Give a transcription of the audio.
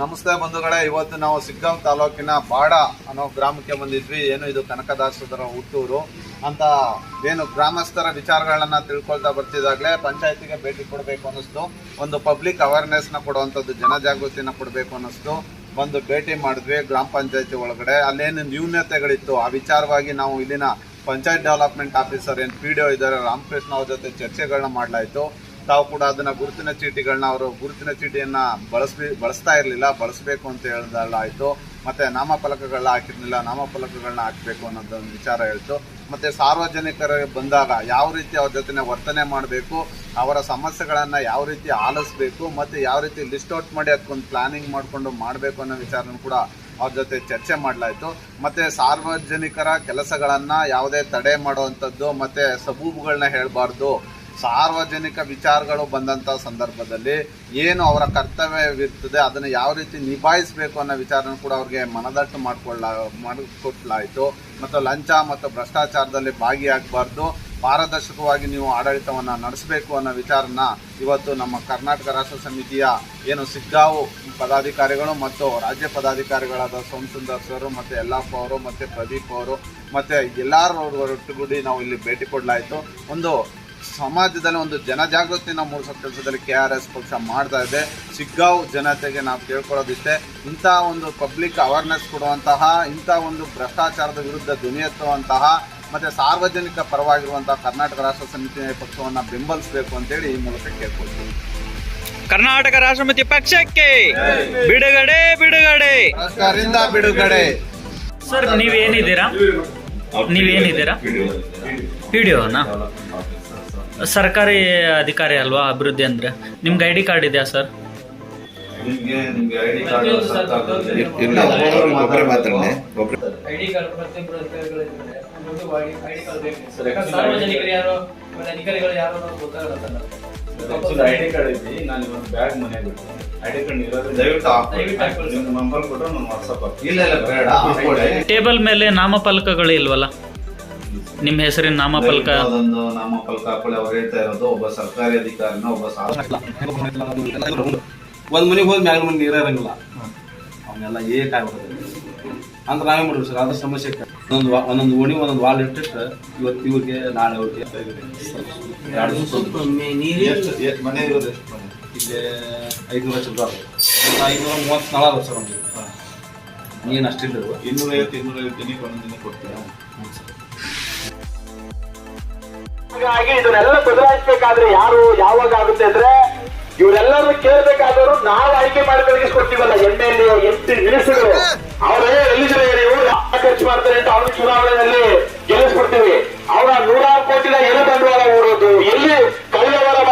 ನಮಸ್ತೆ ಬಂಧುಗಳೇ, ಇವತ್ತು ನಾವು ಸಿಗ್ಗಾಂವ್ ತಾಲೂಕಿನ ಬಾಡ ಅನ್ನೋ ಗ್ರಾಮಕ್ಕೆ ಬಂದಿದ್ವಿ. ಏನು ಇದು ಕನಕದಾಸರ ಹುಟ್ಟೂರು ಅಂತ ಏನು ಗ್ರಾಮಸ್ಥರ ವಿಚಾರಗಳನ್ನ ತಿಳ್ಕೊಳ್ತಾ ಬರ್ತಿದ್ದಾಗಲೇ ಪಂಚಾಯತಿಗೆ ಭೇಟಿ ಕೊಡಬೇಕು ಅನ್ನಿಸ್ತು. ಒಂದು ಪಬ್ಲಿಕ್ ಅವೇರ್ನೆಸ್ನ ಕೊಡುವಂಥದ್ದು, ಜನಜಾಗೃತಿನ ಕೊಡಬೇಕು ಅನ್ನಿಸ್ತು. ಬಂದು ಭೇಟಿ ಮಾಡಿದ್ವಿ ಗ್ರಾಮ ಪಂಚಾಯತಿ ಒಳಗಡೆ. ಅಲ್ಲೇನು ನ್ಯೂನ್ಯತೆಗಳಿತ್ತು ಆ ವಿಚಾರವಾಗಿ ನಾವು ಇಲ್ಲಿನ ಪಂಚಾಯತ್ ಡೆವಲಪ್ಮೆಂಟ್ ಆಫೀಸರ್ ಏನು ಪಿ ಡಿ ಒ ಇದ್ದಾರೆ, ರಾಮಕೃಷ್ಣ ಅವ್ರ ಜೊತೆ ಚರ್ಚೆಗಳನ್ನ ಮಾಡಲಾಯಿತು. ತಾವು ಕೂಡ ಅದನ್ನ ಗುರುತಿನ ಚೀಟಿಗಳನ್ನ ಅವರು ಗುರುತಿನ ಚೀಟಿಯನ್ನ ಬಳಸ್ಬಿ, ಬಳಸ್ತಾ ಇರಲಿಲ್ಲ, ಬಳಸಬೇಕು ಅಂತ ಹೇಳ್ದಾಯ್ತು ಮತ್ತೆ ನಾಮಫಲಕಗಳನ್ನ ಹಾಕಿರ್ಲಿಲ್ಲ, ನಾಮಫಲಕಗಳನ್ನ ಹಾಕಬೇಕು ಅನ್ನೋದೊಂದು ವಿಚಾರ ಹೇಳ್ತು. ಮತ್ತೆ ಸಾರ್ವಜನಿಕರಿಗೆ ಬಂದಾಗ ಯಾವ ರೀತಿ ಅವ್ರ ಜೊತೆ ವರ್ತನೆ ಮಾಡಬೇಕು, ಅವರ ಸಮಸ್ಯೆಗಳನ್ನ ಯಾವ ರೀತಿ ಆಲಿಸ್ಬೇಕು, ಮತ್ತೆ ಯಾವ ರೀತಿ ಲಿಸ್ಟ್ ಔಟ್ ಮಾಡಿ ಅದಕ್ಕೊಂದು ಪ್ಲಾನಿಂಗ್ ಮಾಡಿಕೊಂಡು ಮಾಡಬೇಕು ಅನ್ನೋ ವಿಚಾರನೂ ಕೂಡ ಅವ್ರ ಜೊತೆ ಚರ್ಚೆ ಮಾಡಲಾಯಿತು. ಮತ್ತೆ ಸಾರ್ವಜನಿಕರ ಕೆಲಸಗಳನ್ನ ಯಾವುದೇ ತಡೆ ಮಾಡುವಂಥದ್ದು, ಮತ್ತೆ ಸಬೂಬುಗಳನ್ನ ಹೇಳಬಾರ್ದು ಸಾರ್ವಜನಿಕ ವಿಚಾರಗಳು ಬಂದಂಥ ಸಂದರ್ಭದಲ್ಲಿ ಏನು ಅವರ ಕರ್ತವ್ಯವಿರ್ತದೆ, ಅದನ್ನು ಯಾವ ರೀತಿ ನಿಭಾಯಿಸಬೇಕು ಅನ್ನೋ ವಿಚಾರನ ಕೂಡ ಅವ್ರಿಗೆ ಮನದಟ್ಟು ಮಾಡಿಕೊಳ್ಳ, ಮಾಡಿಕೊಟ್ಲಾಯಿತು. ಮತ್ತು ಲಂಚ ಮತ್ತು ಭ್ರಷ್ಟಾಚಾರದಲ್ಲಿ ಭಾಗಿಯಾಗಬಾರ್ದು. ಪಾರದರ್ಶಕವಾಗಿ ನೀವು ಆಡಳಿತವನ್ನು ನಡೆಸಬೇಕು ಅನ್ನೋ ವಿಚಾರನ ಇವತ್ತು ನಮ್ಮ ಕರ್ನಾಟಕ ರಾಷ್ಟ್ರ ಸಮಿತಿಯ ಏನು ಸಿಗ್ಗಾವು ಪದಾಧಿಕಾರಿಗಳು ಮತ್ತು ರಾಜ್ಯ ಪದಾಧಿಕಾರಿಗಳಾದ ಸೋಮಸುಂದರ್ ಸರ್ ಮತ್ತು ಯಲ್ಲಪ್ಪ ಅವರು ಮತ್ತು ಪ್ರದೀಪ್ ಅವರು ಮತ್ತು ಎಲ್ಲರೂ ಒಟ್ಟುಗೂಡಿ ನಾವು ಇಲ್ಲಿ ಭೇಟಿ ಕೊಡಲಾಯಿತು. ಒಂದು ಸಮಾಜದಲ್ಲಿ ಒಂದು ಜನಜಾಗೃತಿನ ಮೂಡಿಸೋ ಕೆಲಸದಲ್ಲಿ ಕೆ ಆರ್ ಎಸ್ ಪಕ್ಷ ಮಾಡ್ತಾ ಇದೆ. ಸಿಗ್ಗಾವ್ ಜನತೆಗೆ ನಾವು ಕೇಳ್ಕೊಳ್ಳೋದಿಷ್ಟೇ ಇಂಥ ಒಂದು ಪಬ್ಲಿಕ್ ಅವೇರ್ನೆಸ್ ಕೊಡುವಂತಹ ಇಂಥ ಒಂದು ಭ್ರಷ್ಟಾಚಾರದ ವಿರುದ್ಧ ಧ್ವನಿ ಎತ್ತುವಂತಹ ಮತ್ತು ಸಾರ್ವಜನಿಕ ಪರವಾಗಿರುವಂತಹ ಕರ್ನಾಟಕ ರಾಷ್ಟ್ರ ಸಮಿತಿ ಪಕ್ಷವನ್ನು ಬೆಂಬಲಿಸಬೇಕು ಅಂತೇಳಿ ಈ ಮೂಲಕ ಕೇಳ್ಕೊಳ್ತೀವಿ. ಕರ್ನಾಟಕ ರಾಷ್ಟ್ರ ಸಮಿತಿ ಪಕ್ಷಕ್ಕೆ ಬಿಡುಗಡೆ ಬಿಡುಗಡೆ. ಬಿಡುಗಡೆ. ಸರ್ ನೀವೇನಿದ್ದೀರಾ? ನೀವೇನಿದ್ದೀರಾ? ಪಿ ಡಿ ಒನಾ ಸರ್ಕಾರಿ ಅಧಿಕಾರಿ ಅಲ್ವಾ ಅಭಿವೃದ್ಧಿ ಅಂದ್ರೆ? ನಿಮ್ಗೆ ಐ ಡಿ ಕಾರ್ಡ್ ಇದೆಯಾ ಸರ್? ನಿಮಗೆ ನಿಮಗೆ ಐ ಡಿ ಕಾರ್ಡ್ ಇಲ್ಲ ಒಬ್ಬರೇ ಮಾತಾಡನೆ ಒಬ್ಬರೇ ಐಡಿ ಕಾರ್ಡ್ ಪ್ರತಿಯೊಬ್ಬರು ಅಧಿಕಾರಿಗಳಿದ್ದಾರೆ ಒಂದು ಐಡಿ ಕಾರ್ಡ್ ಬೇಕು. ಸರ್ ಯಾಕಂದ್ರೆ ಸಾರ್ವಜನಿಕರು ಯಾರು ಆಮೇಲೆ ಅಧಿಕಾರಿಗಳು ಯಾರು ಅನ್ನೋದು ಗೊತ್ತಾಗಲ್ಲ ಐಡಿ ಕಾರ್ಡ್ ಐತಿ ನಾನು ಬ್ಯಾಗ್ ಮನೆ ಬಿಟ್ಟು. ಐಡಿ ಕಾರ್ಡ್ ಇರೋದ್ರಿಂದ ದಯವಿಟ್ಟು ಹಾಕ್ಕೊಳ್ಳಿ. ದಯವಿಟ್ಟು ನಿಮ್ಮ ನಂಬರ್ ಕೊಟ್ಟರೆ ನಾನು ವಾಟ್ಸಪ್ ಹಾಕ್ತೀನಿ ಇಲ್ಲ ಇಲ್ಲ ಬೇಡ ಟೇಬಲ್ ಮೇಲೆ ನಾಮಫಲಕಗಳು ಇಲ್ವಲ್ಲ? ನಿಮ್ಮ ಹೆಸರಿನ ನಾಮಫಲಕ? ಅದೊಂದು ನಾಮಫಲಕ ಹಾಕೊಳ್ಳಿ ಅವ್ರು ಹೇಳ್ತಾ ಇರೋದು ಒಬ್ಬ ಸರ್ಕಾರಿ ಅಧಿಕಾರಿನ ಒಬ್ಬ ಸಾಲ ಒಂದ್ ಮನೆಗೆ ಹೋದ ಮ್ಯಾಲ ಮನೆ ನೀರ ಇರಂಗಿಲ್ಲ ಅವನ್ನೆಲ್ಲ ಏಕ ಅಂದ್ರೆ ನಾವೇ ಮಾಡ್ಬೇಕು ಸರ್? ಅದ್ರ ಸಮಸ್ಯೆ ಒಂದೊಂದು ಒಂದೊಂದು ಓಣಿ ಒಂದೊಂದು ವಾಲ್ ಇಟ್ಟಿಟ್ಟು ಇವತ್ತು ಇವ್ರಿಗೆ ನಾಳೆ ಅವ್ರಿಗೆ ಎಷ್ಟು ಎಷ್ಟು ಮನೆ ಇರೋದು ಎಷ್ಟು ಮನೆ? ಇಲ್ಲಿ ಐದುನೂರ ಚಿಲ್ಲರ ಐದುನೂರ ಮೂವತ್ತು ನಾಳೆ ಅದಾವ ಸರ್ ನಮಗೆ ನೀನು ಅಷ್ಟಿಲ್ಲ ಇನ್ನೂರೈವತ್ತು ಇನ್ನೂರೈವತ್ತು ದಿನಕ್ಕೆ ಒಂದೊಂದು ದಿನ ಕೊಡ್ತೀರಾ? ಹಾಗಾಗಿ ಇದನ್ನೆಲ್ಲ ಬದಲಾಯಿಸಬೇಕಾದ್ರೆ ಯಾರು ಯಾವಾಗ ಆಗುತ್ತೆ ಅಂದ್ರೆ ಇವರೆಲ್ಲರೂ ಕೇಳಬೇಕಾದವರು ನಾವು ಆಯ್ಕೆ ಮಾಡಿ ಬೆಳಗಿಸ್ಕೊಡ್ತೀವಲ್ಲ M L A, M P minister ಅವರೇ ಎಲ್ಲಿದ್ದಾರೆ ಇವರು ಖರ್ಚು ಮಾಡ್ತಾರೆ ಅಂತ ಅವರು ಚುನಾವಣೆಯಲ್ಲಿ